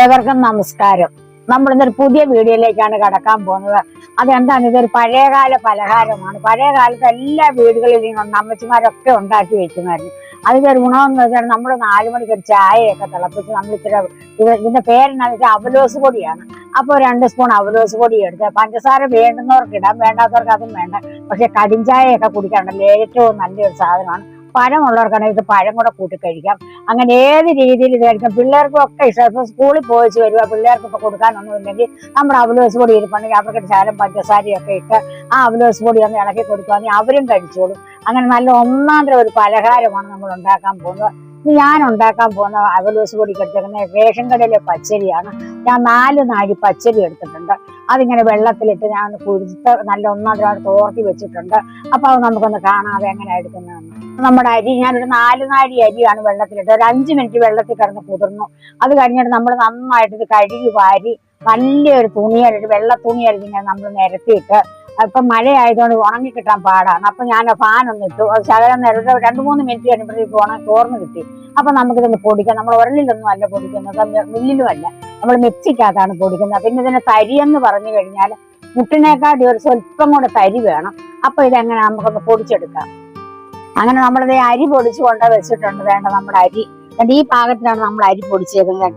ഏവർക്കും നമസ്കാരം. നമ്മൾ ഇന്നൊരു പുതിയ വീഡിയോയിലേക്കാണ് കടക്കാൻ പോകുന്നത്. അതെന്താണ്? ഇതൊരു പഴയകാല പലഹാരമാണ്. പഴയ കാലത്ത് എല്ലാ വീടുകളിലും ഉണ്ട് അമ്മച്ചിമാരൊക്കെ ഉണ്ടാക്കി വെക്കുമായിരുന്നു. അതിന്റെ ഒരു ഗുണമെന്ന് വെച്ചാൽ നമ്മൾ നാലു മണിക്ക് ഒരു ചായയൊക്കെ തിളപ്പിച്ച് നമ്മൾ ഇച്ചിരി ഇത് ഇതിന്റെ പേരെന്നാന്ന് വെച്ചാൽ അവലോസ് പൊടിയാണ്. അപ്പോൾ രണ്ട് സ്പൂൺ അവലോസ് പൊടി എടുത്ത് പഞ്ചസാര വേണ്ടുന്നവർക്ക് ഇടാം വേണ്ടാത്തവർക്ക് അതും വേണ്ട. പക്ഷെ കടിഞ്ചായയൊക്കെ കുടിക്കാറുണ്ടല്ലോ ഏറ്റവും നല്ലൊരു സാധനമാണ് പഴമുള്ളവർക്കാണെങ്കിൽ ഇത് പഴം കൂടെ കൂട്ടി കഴിക്കാം. അങ്ങനെ ഏത് രീതിയിൽ ഇത് കഴിക്കാം പിള്ളേർക്കൊക്കെ ഇഷ്ടം. സ്കൂളിൽ പോയിച്ച് വരിക പിള്ളേർക്ക് ഇപ്പൊ കൊടുക്കാനൊന്നും ഇല്ലെങ്കിൽ നമ്മുടെ അവലോസ് പൊടി ഇരിപ്പുണ്ടെങ്കിൽ അവർക്ക് ശാലം പഞ്ചസാരയൊക്കെ ഇട്ട് ആ അവലോസ് പൊടി ഒന്ന് ഇളക്കി കൊടുക്കുകയാണെങ്കിൽ അവരും കഴിച്ചോളും. അങ്ങനെ നല്ല ഒന്നാം തരം ഒരു പലഹാരമാണ് നമ്മൾ ഉണ്ടാക്കാൻ പോകുന്നത്. ഞാൻ ഉണ്ടാക്കാൻ പോകുന്ന അവലോസ് പൊടി എടുത്തേക്കുന്ന റേഷൻ കടയിലെ പച്ചരിയാണ്. ഞാൻ നാല് നാഴി പച്ചരി എടുത്തിട്ടുണ്ട്. അതിങ്ങനെ വെള്ളത്തിലിട്ട് ഞാൻ കുഴിച്ച് നല്ല ഒന്നാം തോർത്തി വെച്ചിട്ടുണ്ട്. അപ്പൊ അത് നമുക്കൊന്ന് കാണാതെ എങ്ങനെ എടുക്കുന്നതെന്ന് നമ്മുടെ അരി ഞാനൊരു നാല് നാഴി അരിയാണ് വെള്ളത്തിലിട്ട് ഒരു അഞ്ച് മിനിറ്റ് വെള്ളത്തിൽ കിടന്ന് കുതിർന്നു. അത് കഴിഞ്ഞിട്ട് നമ്മൾ നന്നായിട്ട് കഴുകി വാരി നല്ലൊരു തുണിയായിട്ട് വെള്ള തുണിയായിട്ട് ഇങ്ങനെ നമ്മൾ നിരത്തിയിട്ട് ഇപ്പൊ മഴയായതുകൊണ്ട് ഉണങ്ങി കിട്ടാൻ പാടാണ്. അപ്പൊ ഞാൻ ഫാൻ ഒന്ന് ഇട്ടു. അത് ശകലം നേരത്തെ രണ്ട് മൂന്ന് മിനിറ്റ് കഴിയുമ്പോഴത്തേക്ക് ഉണങ്ങി ചോർന്ന് കിട്ടി. അപ്പൊ നമുക്കിതൊന്ന് പൊടിക്കാം. നമ്മൾ ഉരലിലൊന്നും അല്ല പൊടിക്കുന്നത്. മില്ലിലും അല്ല. നമ്മൾ മിക്സിക്കകത്താണ് പൊടിക്കുന്നത്. പിന്നെ ഇതിന് തരി എന്ന് പറഞ്ഞു കഴിഞ്ഞാൽ മുട്ടിനേക്കാട്ടി ഒരു സ്വല്പം കൂടെ തരി വേണം. അപ്പൊ ഇതെങ്ങനെ നമുക്കൊന്ന് പൊടിച്ചെടുക്കാം. അങ്ങനെ നമ്മളിത് അരി പൊടിച്ച് കൊണ്ട് വെച്ചിട്ടുണ്ട്. വേണ്ട നമ്മുടെ അരി. ഈ പാകത്തിലാണ് നമ്മൾ അരി പൊടിച്ചേക്കുന്നത്.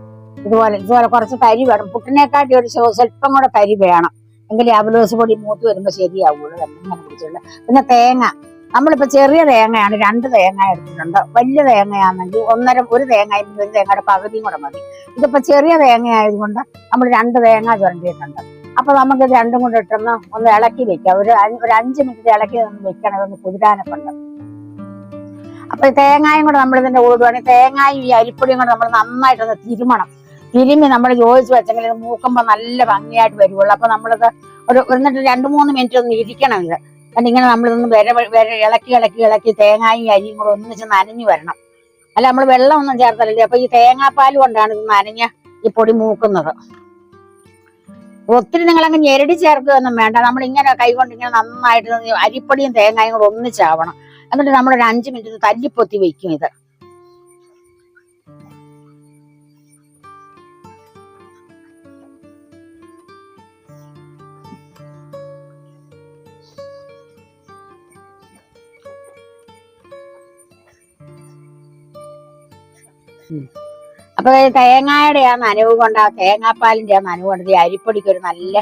ഇതുപോലെ ഇതുപോലെ കുറച്ച് തരി വേണം. പുട്ടിനെക്കാട്ടി ഒരു സ്വ- സ്വല്പം കൂടെ തരി വേണം. എങ്കിലേ അവലോസ് പൊടി മൂത്ത് വരുമ്പോൾ ശരിയാവുള്ളൂ. ഇങ്ങനെ പിടിച്ചിട്ടുണ്ട് പിന്നെ തേങ്ങ. നമ്മളിപ്പോ ചെറിയ തേങ്ങയാണ് രണ്ട് തേങ്ങ എടുത്തിട്ടുണ്ട്. വലിയ തേങ്ങയാണെങ്കിൽ ഒന്നര ഒരു തേങ്ങ ഒരു തേങ്ങയുടെ പകുതിയും കൂടെ മതി. ഇതിപ്പോ ചെറിയ തേങ്ങ ആയതുകൊണ്ട് നമ്മൾ രണ്ട് തേങ്ങ ചുരണ്ടിയിട്ടുണ്ട്. അപ്പൊ നമുക്ക് രണ്ടും കൂടെ ഇട്ടൊന്ന് ഒന്ന് ഇളക്കി വെക്കാം. ഒരു ഒരു അഞ്ച് മിനിറ്റ് ഇളക്കി ഒന്ന് വെക്കണം. ഒന്ന് കുതിരാനൊക്കെ ഉണ്ട്. അപ്പൊ തേങ്ങായും കൂടെ നമ്മൾ ഇതിന്റെ കൂടുവാണെങ്കിൽ തേങ്ങായും ഈ അരിപ്പൊടിയും കൂടെ നമ്മൾ നന്നായിട്ടൊന്ന് തിരുമണം. തിരുമി നമ്മൾ ചോദിച്ചു വെച്ചെങ്കിൽ ഇത് മൂക്കുമ്പോൾ നല്ല ഭംഗിയായിട്ട് വരുവുള്ളൂ. അപ്പൊ നമ്മളിത് ഒരു എന്നിട്ട് രണ്ട് മൂന്ന് മിനിറ്റ് ഒന്ന് ഇരിക്കണം ഇത്. എന്നിട്ട് ഇങ്ങനെ നമ്മളിതൊന്ന് വര വര ഇളക്കി ഇളക്കി ഇളക്കി തേങ്ങായും അരിയും കൂടെ ഒന്നിച്ച് നനഞ്ഞു വരണം. അല്ല നമ്മൾ വെള്ളം ഒന്നും ചേർത്തല്ലേ അപ്പൊ ഈ തേങ്ങാപ്പാൽ കൊണ്ടാണ് ഇത് നനഞ്ഞ ഈ പൊടി മൂക്കുന്നത്. ഒത്തിരി നിങ്ങൾ അങ്ങ് ഞെരടി ചേർക്കുകയൊന്നും വേണ്ട. നമ്മൾ ഇങ്ങനെ കൈകൊണ്ട് ഇങ്ങനെ നന്നായിട്ട് അരിപ്പൊടിയും തേങ്ങായും കൂടെ ഒന്നിച്ചാവണം. എന്നിട്ട് നമ്മൾ ഒരു അഞ്ച് മിനിറ്റ് തല്ലിപ്പൊത്തി വെക്കും ഇത്. അപ്പൊ തേങ്ങയുടെ ആ നനവ് കൊണ്ട് ആ തേങ്ങാപ്പാലിന്റെ ആ നനവ് കൊണ്ട് ഈ അരിപ്പൊടിക്ക് ഒരു നല്ല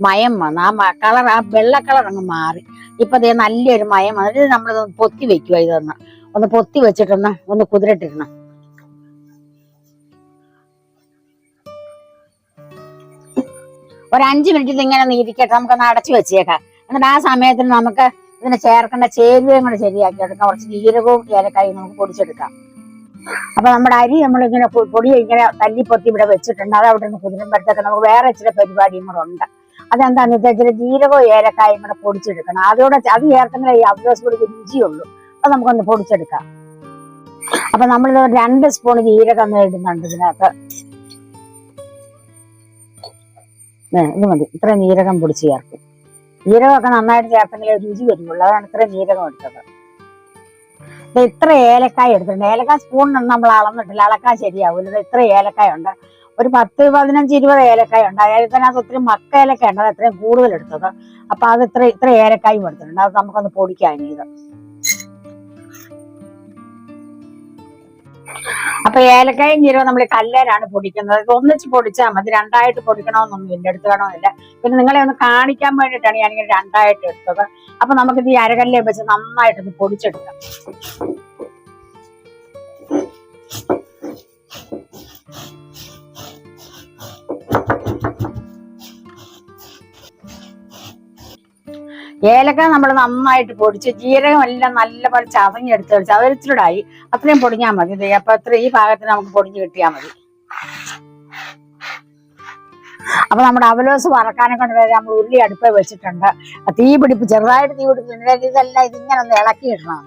മയം വന്നു. ആ കളർ ആ വെള്ള കളർ അങ്ങ് മാറി. ഇപ്പൊ ദേ നല്ലൊരു മയം വന്നു. ഇത് നമ്മൾ പൊത്തി വെക്കുക ഇതൊന്ന് ഒന്ന്. പൊത്തി വെച്ചിട്ടൊന്ന് ഒന്ന് കുതിരട്ടിരുന്നു ഒരു അഞ്ച് മിനിറ്റ് ഇത് ഇങ്ങനെ ഒന്ന് നമുക്ക് നമുക്കൊന്ന് അടച്ചു വെച്ചേക്കാം. എന്നിട്ട് ആ സമയത്തിന് നമുക്ക് ഇതിന് ചേർക്കേണ്ട ചേരുവയും കൂടെ ശരിയാക്കി എടുക്കാം. കുറച്ച് ജീരകവും ഏലക്കായും നമുക്ക് പൊടിച്ചെടുക്കാം. അപ്പൊ നമ്മുടെ അരി നമ്മളിങ്ങനെ ഇങ്ങനെ പൊടി ഇങ്ങനെ തല്ലിപ്പൊത്തി ഇവിടെ വെച്ചിട്ടുണ്ട്. അത് അവിടെ നിന്ന് കുതിരുമ്പോഴത്തേക്ക് നമുക്ക് വേറെ ഇച്ചിരി പരിപാടിയും കൂടെ ഉണ്ട്. അതെന്താന്ന് വെച്ചാൽ ഇച്ചിരി ജീരകവും ഏലക്കായും കൂടെ പൊടിച്ചെടുക്കണം. അതോടെ അത് ചേർക്കുന്നില്ല ഈ അവലോസ് പൊടിക്ക് രുചിയുള്ളൂ. അത് നമുക്കൊന്ന് പൊടിച്ചെടുക്കാം. അപ്പൊ നമ്മളിത് രണ്ട് സ്പൂൺ ജീരകം ഇടുന്നുണ്ട് ഇതിനകത്ത്. ഇത് മതി. ഇത്രയും ജീരകം പൊടിച്ച് ചേർക്കും. ജീരകമൊക്കെ നന്നായിട്ട് ചേർത്തെങ്കിലേ രുചി വരുള്ളൂ അതാണ് ഇത്രയും ജീരകം എടുത്തത്. ഇത്ര ഏലക്കായ എടുത്തിട്ടുണ്ട്. ഏലക്കായ സ്പൂണിനൊന്നും നമ്മൾ അളന്നിട്ടില്ല. അളക്കാൻ ശരിയാവില്ല ഇത്ര ഏലക്കായ ഉണ്ട് ഒരു പത്ത് പതിനഞ്ച് ഇരുപത് ഏലക്കായ ഉണ്ട്. ഇതിനകത്ത് ഒത്തിരി മക്ക ഏലക്കായ ഉണ്ട് അത് അത്രയും കൂടുതൽ എടുത്തത്. അപ്പൊ അത് ഇത്ര ഇത്ര ഏലക്കായും എടുത്തിട്ടുണ്ട്. അത് നമുക്കൊന്ന് പൊടിക്കാൻ ചെയ്ത് അപ്പൊ ഏലക്കായും ജീരകവും നമ്മൾ കല്ലേലാണ് പൊടിക്കുന്നത്. ഒന്നിച്ച് പൊടിച്ചാൽ മതി. രണ്ടായിട്ട് പൊടിക്കണമെന്നൊന്നും ഇല്ല. എടുത്തു വേണമെന്നില്ല. പിന്നെ നിങ്ങളെ ഒന്ന് കാണിക്കാൻ വേണ്ടിയിട്ടാണ് ഞാനിങ്ങനെ രണ്ടായിട്ട് എടുത്തത്. അപ്പൊ നമുക്കിത് ഈ അരകല്ലേ വെച്ച് നന്നായിട്ടൊന്ന് പൊടിച്ചെടുക്കാം. ഏലക്ക നമ്മൾ നന്നായിട്ട് പൊടിച്ച് ജീരകം എല്ലാം നല്ലപോലെ ചതഞ്ഞെടുത്ത് ചതച്ചിടായി അത്രയും പൊടിഞ്ഞാൽ മതി. അപ്പൊ അത്ര ഈ ഭാഗത്തിന് നമുക്ക് പൊടിഞ്ഞ് കിട്ടിയാൽ മതി. അപ്പൊ നമ്മുടെ അവലോസ് വറക്കാനെ കൊണ്ട് വരെ നമ്മൾ ഉരുളി അടുപ്പ് വെച്ചിട്ടുണ്ട്. തീ പിടിപ്പ് ചെറുതായിട്ട് തീ പിടിപ്പിച്ചിട്ടുണ്ടെങ്കിൽ ഇതെല്ലാം ഇതിങ്ങനെ ഒന്ന് ഇളക്കി ഇടണം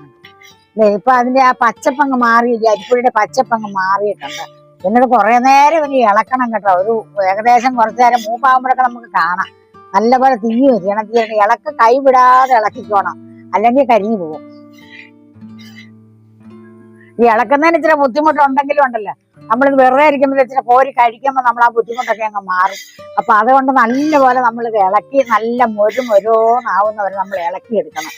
ഇപ്പൊ അതിന്റെ ആ പച്ചപ്പങ്ങ് മാറി അരിപ്പൊടിയുടെ പച്ചപ്പങ്ങ് മാറിയിട്ടുണ്ട്. എന്നിട്ട് കുറെ നേരം ഇനി ഇളക്കണം കേട്ടോ. ഒരു ഏകദേശം കുറച്ചു നേരം മൂപ്പാകുമ്പോഴൊക്കെ നമുക്ക് കാണാം. നല്ലപോലെ തീ വരികയാണ് തീ. ഇളക്ക് കൈവിടാതെ ഇളക്കിക്കോണം. അല്ലെങ്കിൽ കരിഞ്ഞു പോകും. ഈ ഇളക്കുന്നതിന് ഇച്ചിരി ബുദ്ധിമുട്ടുണ്ടെങ്കിലും ഉണ്ടല്ലോ. നമ്മളിത് വെറുതെ ഇരിക്കുമ്പോൾ ഇച്ചിരി കോരി കഴിക്കുമ്പോൾ നമ്മൾ ആ ബുദ്ധിമുട്ടൊക്കെ അങ്ങ് മാറും. അപ്പൊ അതുകൊണ്ട് നല്ലപോലെ നമ്മളിത് ഇളക്കി നല്ല മൊരു മൊരോന്നാവുന്നവരെ നമ്മൾ ഇളക്കി എടുക്കണം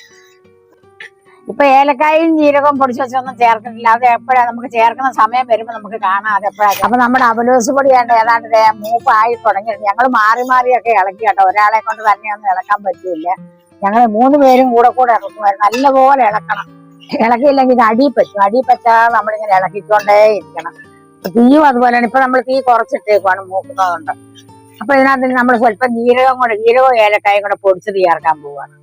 ഇപ്പൊ ഏലക്കായും ജീരകവും പൊടിച്ചു വെച്ചൊന്നും ചേർക്കുന്നില്ല അത് എപ്പോഴാ നമുക്ക് ചേർക്കുന്ന സമയം വരുമ്പോൾ നമുക്ക് കാണാം അത് എപ്പോഴാണ് അപ്പൊ നമ്മുടെ അവലോസ് പൊടിയാണ് ഏതാണ്ട് മൂപ്പായി തുടങ്ങിയത് ഞങ്ങൾ മാറി മാറിയൊക്കെ ഇളക്കി കേട്ടോ. ഒരാളെ കൊണ്ട് തന്നെയൊന്നും ഇളക്കാൻ പറ്റില്ല. ഞങ്ങൾ മൂന്ന് പേരും കൂടെ കൂടെ ഇളക്കുമായിരുന്നു. നല്ലപോലെ ഇളക്കണം. ഇളക്കിയില്ലെങ്കിൽ അടി പറ്റും. അടി പറ്റാതെ നമ്മളിങ്ങനെ ഇളക്കിക്കൊണ്ടേ ഇരിക്കണം. തീയും അതുപോലെയാണ്. ഇപ്പൊ നമ്മൾ തീ കുറച്ചിട്ടേക്കുവാണ് മൂക്കുന്നതുകൊണ്ട്. അപ്പൊ ഇതിനകത്ത് നമ്മൾ സ്വല്പം ജീരകം കൂടെ ജീരകവും ഏലക്കായും കൂടെ പൊടിച്ചത് ചേർക്കാൻ പോവാണ്.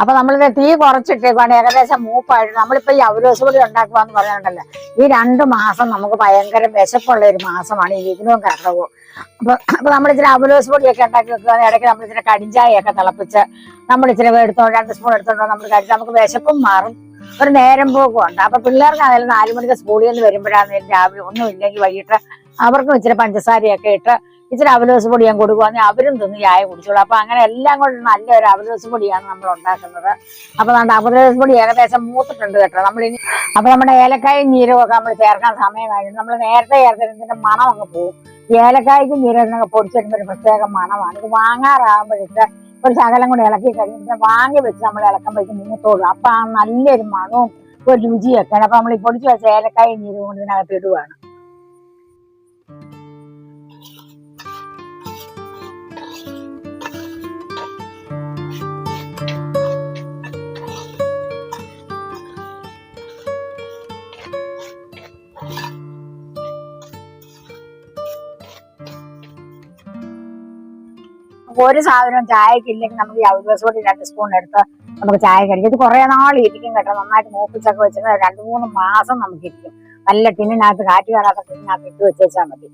അപ്പൊ നമ്മളിത് തീ കുറച്ചിട്ടേക്കാണ് ഏകദേശം മൂപ്പായിട്ട്. നമ്മളിപ്പോ ഈ അവരോസ് പൊടി ഉണ്ടാക്കുവാന്ന് പറഞ്ഞിട്ടുണ്ടല്ലോ. ഈ രണ്ട് മാസം നമുക്ക് ഭയങ്കര വിശപ്പുള്ള ഒരു മാസമാണ് ഈ വിഘ്നവും കർണവും. അപ്പൊ അപ്പൊ നമ്മൾ ഇച്ചിരി അവലോസ് പൊടിയൊക്കെ ഉണ്ടാക്കി വെക്കുക ഇടയ്ക്ക് നമ്മൾ ഇച്ചിരി കടിഞ്ചായൊക്കെ തിളപ്പിച്ച് നമ്മൾ ഇച്ചിരി എടുത്തോ രണ്ട് സ്പൂൺ എടുത്തോണ്ടോ നമ്മൾ കഴിച്ചാൽ നമുക്ക് വിശപ്പും മാറും. ഒരു നേരം പോക്കും ഉണ്ട് അപ്പൊ പിള്ളേർക്ക് നാലു നാല് മണിക്ക് സ്കൂളിൽ നിന്ന് വരുമ്പോഴാണെങ്കിലും രാവിലെ ഒന്നും ഇല്ലെങ്കിൽ വൈകിട്ട് അവർക്കും ഇച്ചിരി പഞ്ചസാരയൊക്കെ ഇട്ട് ഇച്ചിരി അവലോസ് പൊടി ഞാൻ കൊടുക്കുവാണെങ്കിൽ അവരും തിന്ന് ചായ കുടിച്ചോളൂ. അപ്പൊ അങ്ങനെ എല്ലാം കൊണ്ട് നല്ലൊരു അവലോസ് പൊടിയാണ് നമ്മൾ ഉണ്ടാക്കുന്നത്. അപ്പൊ നമ്മുടെ അവലോസ് പൊടി ഏകദേശം മൂത്തിട്ടുണ്ട് കേട്ടോ. നമ്മൾ ഇനി അപ്പൊ നമ്മുടെ ഏലക്കായും ജീരകവും ഒക്കെ നമ്മൾ ചേർക്കാൻ സമയം നമ്മൾ നേരത്തെ ചേർത്തിരുന്നതിന്റെ മണം അങ്ങ് പോകും ഏലക്കായ്ക്കും ജീരകത്തിനൊക്കെ പൊടിച്ചിടുമ്പോൾ ഒരു പ്രത്യേക മണമാണ്. ഇത് വാങ്ങാറാകുമ്പോഴേക്ക് ഒരു ശകലം കൂടെ ഇളക്കി കഴിഞ്ഞിട്ട് വാങ്ങി വെച്ച് നമ്മൾ ഇളക്കുമ്പോഴേക്കും മൂത്തോളൂ അപ്പൊ ആ നല്ലൊരു മണവും ഒരു രുചിയൊക്കെയാണ് അപ്പൊ നമ്മൾ ഈ പൊടിച്ച് വെച്ച ഏലക്കായും ജീരകവും കൊണ്ട് ഇതിനകത്ത് ഇടുവാണ്. ഒരു സാധനവും ചായക്ക് ഇല്ലെങ്കിൽ നമുക്ക് ഈ ഔദ്യോഗിക കൂടി രണ്ട് സ്പൂൺ എടുത്ത് നമുക്ക് ചായ കഴിക്കും. ഇത് കുറെ നാൾ ഇരിക്കും കേട്ടോ. നന്നായിട്ട് മൂപ്പിച്ചൊക്കെ വെച്ചിട്ട് രണ്ട് മൂന്ന് മാസം നമുക്ക് ഇരിക്കും. നല്ല ടിന്നിനകത്ത് കാറ്റ് കയറാത്ത ടിന്നിനകത്ത് ഇട്ട് വെച്ചാൽ മതി.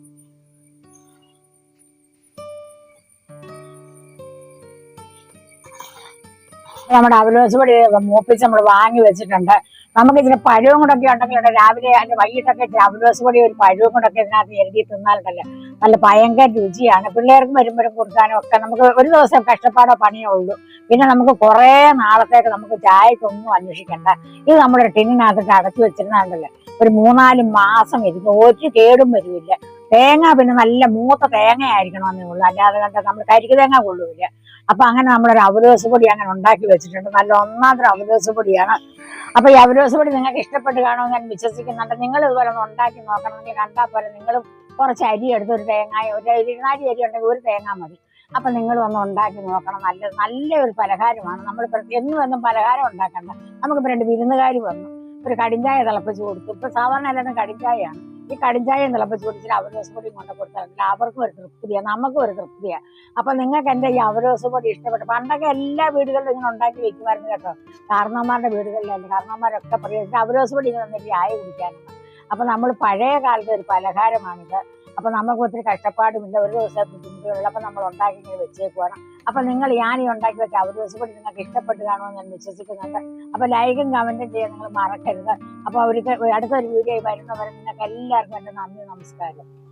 നമ്മുടെ അവലോസ് പൊടി മൂപ്പിച്ച് നമ്മൾ വാങ്ങി വെച്ചിട്ടുണ്ട്. നമുക്ക് ഇതിന് പഴവും കൂടെ ഒക്കെ ഉണ്ടെങ്കിൽ രാവിലെ അല്ലെങ്കിൽ വൈകിട്ടൊക്കെ അവലോസ് പൊടി ഒരു പഴവും കൂടെ ഒക്കെ ഇതിനകത്ത് എഴുതി തിന്നാലുണ്ടല്ലോ നല്ല ഭയങ്കര രുചിയാണ്. പിള്ളേർക്ക് വരുമ്പോഴും കൊടുക്കാനും ഒക്കെ നമുക്ക് ഒരു ദിവസം കഷ്ടപ്പാടോ പണിയോ ഉള്ളൂ. പിന്നെ നമുക്ക് കുറേ നാളത്തേക്ക് നമുക്ക് ചായക്കൊന്നും അന്വേഷിക്കണ്ട. ഇത് നമ്മുടെ ടിന്നിനകത്തിട്ട് അടച്ചു വെച്ചിരുന്നുണ്ടല്ലോ? ഒരു മൂന്നാൽ മാസം ഇരിക്കും. ഒരു കേടും വരില്ല. തേങ്ങ പിന്നെ നല്ല മൂത്ത തേങ്ങ ആയിരിക്കണമെന്നേ ഉള്ളൂ. അല്ലാതെ കണ്ട നമ്മൾ കരിക്ക് തേങ്ങ കൊള്ളൂല അപ്പൊ അങ്ങനെ നമ്മളൊരു അവരോസ് പൊടി അങ്ങനെ ഉണ്ടാക്കി വെച്ചിട്ടുണ്ട്. നല്ല ഒന്നാമത്തെ അവരോസ് പൊടിയാണ്. അപ്പൊ ഈ അവരോസ് പൊടി നിങ്ങൾക്ക് ഇഷ്ടപ്പെട്ട് കാണുമെന്ന് ഞാൻ വിശ്വസിക്കുന്നുണ്ട്. നിങ്ങൾ ഇതുപോലെ ഒന്ന് ഉണ്ടാക്കി നോക്കണമെങ്കിൽ കണ്ടാൽ പോലെ നിങ്ങളും കുറച്ച് അരി എടുത്ത് ഒരു തേങ്ങ ഒരു ഇരുന്നാരി അരി ഉണ്ടെങ്കിൽ ഒരു തേങ്ങ മതി. അപ്പൊ നിങ്ങൾ വന്ന് ഉണ്ടാക്കി നോക്കണം. നല്ല നല്ല ഒരു പലഹാരമാണ്. നമ്മൾ എന്നും എന്നും പലഹാരം ഉണ്ടാക്കണ്ട. നമുക്കിപ്പോ രണ്ട് വിരുന്നുകാർ വന്നു. ഒരു കടിഞ്ചായ തിളപ്പിച്ച് കൊടുത്തു. ഇപ്പൊ സാധാരണ എല്ലാവരും കടിഞ്ചായയാണ്. ഈ കടിഞ്ചായ തിളപ്പിച്ച് കുടിച്ചിട്ട് അവരോസ് പൊടി കൊണ്ട് കൊടുത്താൽ അവർക്കും ഒരു തൃപ്തിയാണ് നമുക്കും ഒരു തൃപ്തിയാണ് അപ്പൊ നിങ്ങൾക്ക് എന്താ ഈ അവരോസ് പൊടി ഇഷ്ടപ്പെട്ടു? പണ്ടൊക്കെ എല്ലാ വീടുകളിലും ഇങ്ങനെ ഉണ്ടാക്കി വെക്കുമായിരുന്നു കേട്ടോ. കാരണവന്മാരുടെ വീടുകളിലല്ല? കാരണവന്മാരൊക്കെ പറയുന്നത് അവരോസ് പൊടി ഇങ്ങനെ വന്നിട്ട് ചായ കുടിക്കാനാണ് അപ്പൊ നമ്മൾ പഴയ കാലത്തെ ഒരു പലഹാരമാണിത്. അപ്പൊ നമുക്ക് ഒത്തിരി കഷ്ടപ്പാടുമില്ല. ഒരു ദിവസത്തെ ബുദ്ധിമുട്ടുകളില്ല അപ്പൊ നമ്മൾ ഉണ്ടാക്കി ഇങ്ങനെ വെച്ചേക്കുവാണ്. അപ്പൊ നിങ്ങൾ ഈ ഉണ്ടാക്കി വെച്ച ഒരു ദിവസം കൂടി നിങ്ങൾക്ക് ഇഷ്ടപ്പെട്ട് കാണുമെന്ന് ഞാൻ വിശ്വസിക്കുന്നുണ്ട്. അപ്പൊ ലൈക്കും കമന്റും ചെയ്യാൻ നിങ്ങൾ മറക്കരുത്. അപ്പൊ അവർക്ക് അടുത്തൊരു വീഡിയോ വരുന്നവരെ നിങ്ങൾക്ക് എല്ലാവർക്കും എന്റെ നന്ദി നമസ്കാരം.